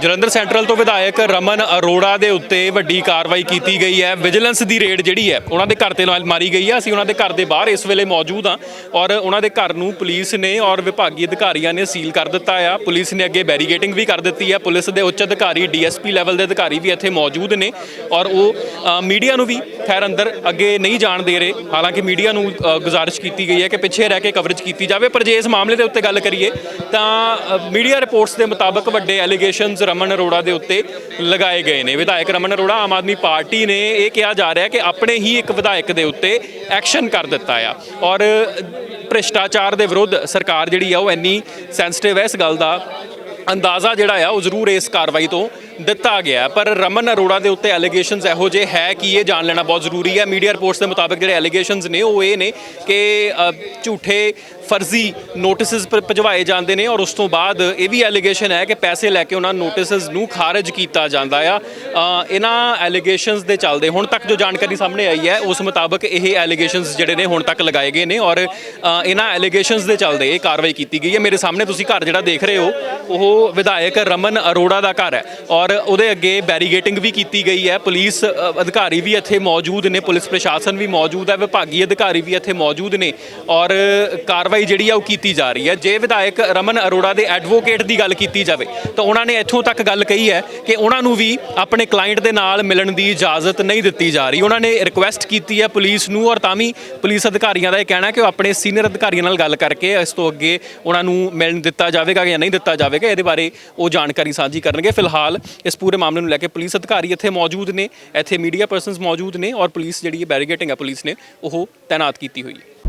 Jalandhar central ਤੋਂ ਵਿਧਾਇਕ ਰਮਨ ਅਰੋੜਾ ਦੇ ਉੱਤੇ ਵੱਡੀ ਕਾਰਵਾਈ ਕੀਤੀ ਗਈ ਹੈ। ਵਿਜੀਲੈਂਸ ਦੀ ਰੇਡ ਜਿਹੜੀ ਹੈ, ਉਹਨਾਂ ਦੇ ਘਰ ਤੇ ਨਾਲ ਮਾਰੀ ਗਈ ਹੈ ਅਸੀਂ ਉਹਨਾਂ ਦੇ ਘਰ ਦੇ ਬਾਹਰ ਇਸ ਵੇਲੇ ਮੌਜੂਦ ਹਾਂ ਔਰ ਉਹਨਾਂ ਦੇ ਘਰ ਨੂੰ ਪੁਲਿਸ ਨੇ ਔਰ ਵਿਭਾਗੀ ਅਧਿਕਾਰੀਆਂ ਨੇ ਸੀਲ ਕਰ ਦਿੱਤਾ ਆ। ਪੁਲਿਸ ਨੇ ਅੱਗੇ ਬੈਰੀਗੇਟਿੰਗ ਵੀ ਕਰ ਦਿੱਤੀ ਹੈ ਪੁਲਿਸ ਦੇ ਉੱਚ ਅਧਿਕਾਰੀ ਡੀਐਸਪੀ ਲੈਵਲ ਦੇ ਅਧਿਕਾਰੀ ਵੀ ਇੱਥੇ ਮੌਜੂਦ ਨੇ ਔਰ ਉਹ ਮੀਡੀਆ ਨੂੰ ਵੀ ਖੈਰ ਅੰਦਰ ਅੱਗੇ ਨਹੀਂ ਜਾਣ ਦੇ ਰਹੇ। ਹਾਲਾਂਕਿ ਮੀਡੀਆ ਨੂੰ ਗੁਜ਼ਾਰਿਸ਼ ਕੀਤੀ ਗਈ ਹੈ ਕਿ ਪਿੱਛੇ ਰਹਿ ਕੇ ਕਵਰੇਜ ਕੀਤੀ ਜਾਵੇ। ਪਰ ਜੇ ਇਸ ਮਾਮਲੇ ਦੇ ਉੱਤੇ ਗੱਲ ਕਰੀਏ ਤਾਂ ਮੀਡੀਆ ਰਿਪੋਰਟਸ ਦੇ ਮੁਤਾਬਕ ਵੱਡੇ ਐਲੀਗੇਸ਼ਨਸ ਰਮਨ ਅਰੋੜਾ ਦੇ ਉੱਤੇ ਲਗਾਏ ਗਏ ਨੇ। ਵਿਧਾਇਕ ਰਮਨ ਅਰੋੜਾ ਆਮ ਆਦਮੀ ਪਾਰਟੀ ਨੇ ਇਹ ਕਿਹਾ ਜਾ ਰਿਹਾ ਕਿ ਆਪਣੇ ਹੀ ਇੱਕ ਵਿਧਾਇਕ ਦੇ ਉੱਤੇ ਐਕਸ਼ਨ ਕਰ ਦਿੱਤਾ ਆ। ਔਰ ਭ੍ਰਿਸ਼ਟਾਚਾਰ ਦੇ ਵਿਰੁੱਧ ਸਰਕਾਰ ਜਿਹੜੀ ਆ ਉਹ ਇੰਨੀ ਸੈਂਸਿਟਿਵ ਹੈ ਇਸ ਗੱਲ ਦਾ। ਅੰਦਾਜ਼ਾ ਜਿਹੜਾ ਆ, ਉਹ ਜ਼ਰੂਰ ਇਸ ਕਾਰਵਾਈ ਤੋਂ ਦਿੱਤਾ ਗਿਆ। ਪਰ ਰਮਨ ਅਰੋੜਾ ਦੇ ਉੱਤੇ ਐਲੀਗੇਸ਼ਨਸ ਇਹੋ ਜਿਹੇ ਹੈ ਕਿ ਇਹ ਜਾਣ ਲੈਣਾ ਬਹੁਤ ਜ਼ਰੂਰੀ ਹੈ। ਮੀਡੀਆ ਰਿਪੋਰਟਸ ਦੇ ਮੁਤਾਬਕ ਜਿਹੜੇ ਐਲੀਗੇਸ਼ਨਸ ਨੇ, ਉਹ ਇਹ ਨੇ ਕਿ ਝੂਠੇ ਫਰਜ਼ੀ ਨੋਟਿਸਸ ਭਜਵਾਏ ਜਾਂਦੇ ਨੇ ਔਰ ਉਸ ਤੋਂ ਬਾਅਦ ਇਹ ਵੀ ਐਲੀਗੇਸ਼ਨ ਹੈ ਕਿ ਪੈਸੇ ਲੈ ਕੇ ਉਹਨਾਂ ਨੋਟਿਸਸ ਨੂੰ ਖਾਰਜ ਕੀਤਾ ਜਾਂਦਾ ਆ। ਇਹਨਾਂ ਐਲੀਗੇਸ਼ਨਸ ਦੇ ਚੱਲਦੇ, ਹੁਣ ਤੱਕ ਜੋ ਜਾਣਕਾਰੀ ਸਾਹਮਣੇ ਆਈ ਹੈ, ਉਸ ਮੁਤਾਬਕ ਇਹ ਐਲੀਗੇਸ਼ਨਸ ਜਿਹੜੇ ਨੇ ਹੁਣ ਤੱਕ ਲਗਾਏ ਗਏ ਨੇ ਔਰ ਇਹਨਾਂ ਐਲੀਗੇਸ਼ਨਸ ਦੇ ਚੱਲਦੇ ਇਹ ਕਾਰਵਾਈ ਕੀਤੀ ਗਈ ਹੈ। ਮੇਰੇ ਸਾਹਮਣੇ ਤੁਸੀਂ ਘਰ ਜਿਹੜਾ ਦੇਖ ਰਹੇ ਹੋ, ਉਹ ਵਿਧਾਇਕ ਰਮਨ ਅਰੋੜਾ ਦਾ ਘਰ ਹੈ ਔਰ ਉਹਦੇ ਅੱਗੇ ਬੈਰੀਗੇਟਿੰਗ ਵੀ ਕੀਤੀ ਗਈ ਹੈ। ਪੁਲਿਸ ਅਧਿਕਾਰੀ ਵੀ ਇੱਥੇ ਮੌਜੂਦ ਨੇ, ਪੁਲਿਸ ਪ੍ਰਸ਼ਾਸਨ ਵੀ ਮੌਜੂਦ ਹੈ, ਵਿਭਾਗੀ ਅਧਿਕਾਰੀ ਵੀ ਇੱਥੇ ਮੌਜੂਦ ਨੇ ਔਰ ਕਾਰਵਾਈ ਜਿਹੜੀ ਆ ਉਹ ਕੀਤੀ ਜਾ ਰਹੀ ਹੈ। ਜੇ ਵਿਧਾਇਕ ਰਮਨ ਅਰੋੜਾ ਦੇ ਐਡਵੋਕੇਟ ਦੀ ਗੱਲ ਕੀਤੀ ਜਾਵੇ, ਤਾਂ ਉਹਨਾਂ ਨੇ ਇੱਥੋਂ ਤੱਕ ਗੱਲ ਕਹੀ ਹੈ ਕਿ ਉਹਨਾਂ ਨੂੰ ਵੀ ਆਪਣੇ ਆਪਣੇ ਕਲਾਇੰਟ ਦੇ ਨਾਲ ਮਿਲਣ ਦੀ ਇਜਾਜ਼ਤ ਨਹੀਂ ਦਿੱਤੀ ਜਾ ਰਹੀ। ਉਹਨਾਂ ਨੇ ਰਿਕੁਐਸਟ ਕੀਤੀ ਹੈ ਪੁਲਿਸ ਨੂੰ ਔਰ ਤਾਂ ਵੀ ਪੁਲਿਸ ਅਧਿਕਾਰੀਆਂ ਦਾ ਇਹ ਕਹਿਣਾ ਕਿ ਉਹ ਆਪਣੇ ਸੀਨੀਅਰ ਅਧਿਕਾਰੀਆਂ ਨਾਲ ਗੱਲ ਕਰਕੇ ਇਸ ਤੋਂ ਅੱਗੇ ਉਹਨਾਂ ਨੂੰ ਮਿਲਣ ਦਿੱਤਾ ਜਾਵੇਗਾ ਜਾਂ ਨਹੀਂ ਦਿੱਤਾ ਜਾਵੇਗਾ, ਇਹਦੇ ਬਾਰੇ ਉਹ ਜਾਣਕਾਰੀ ਸਾਂਝੀ ਕਰਨਗੇ। ਫਿਲਹਾਲ ਇਸ ਪੂਰੇ ਮਾਮਲੇ ਨੂੰ ਲੈ ਕੇ ਪੁਲਿਸ ਅਧਿਕਾਰੀ ਇੱਥੇ ਮੌਜੂਦ ਨੇ, ਇੱਥੇ ਮੀਡੀਆ ਪਰਸਨਸ ਮੌਜੂਦ ਨੇ ਔਰ ਪੁਲਿਸ ਜਿਹੜੀ ਹੈ ਬੈਰੀਗੇਟਿੰਗ ਹੈ ਪੁਲਿਸ ਨੇ, ਉਹ ਤਾਇਨਾਤ ਕੀਤੀ ਹੋਈ ਹੈ।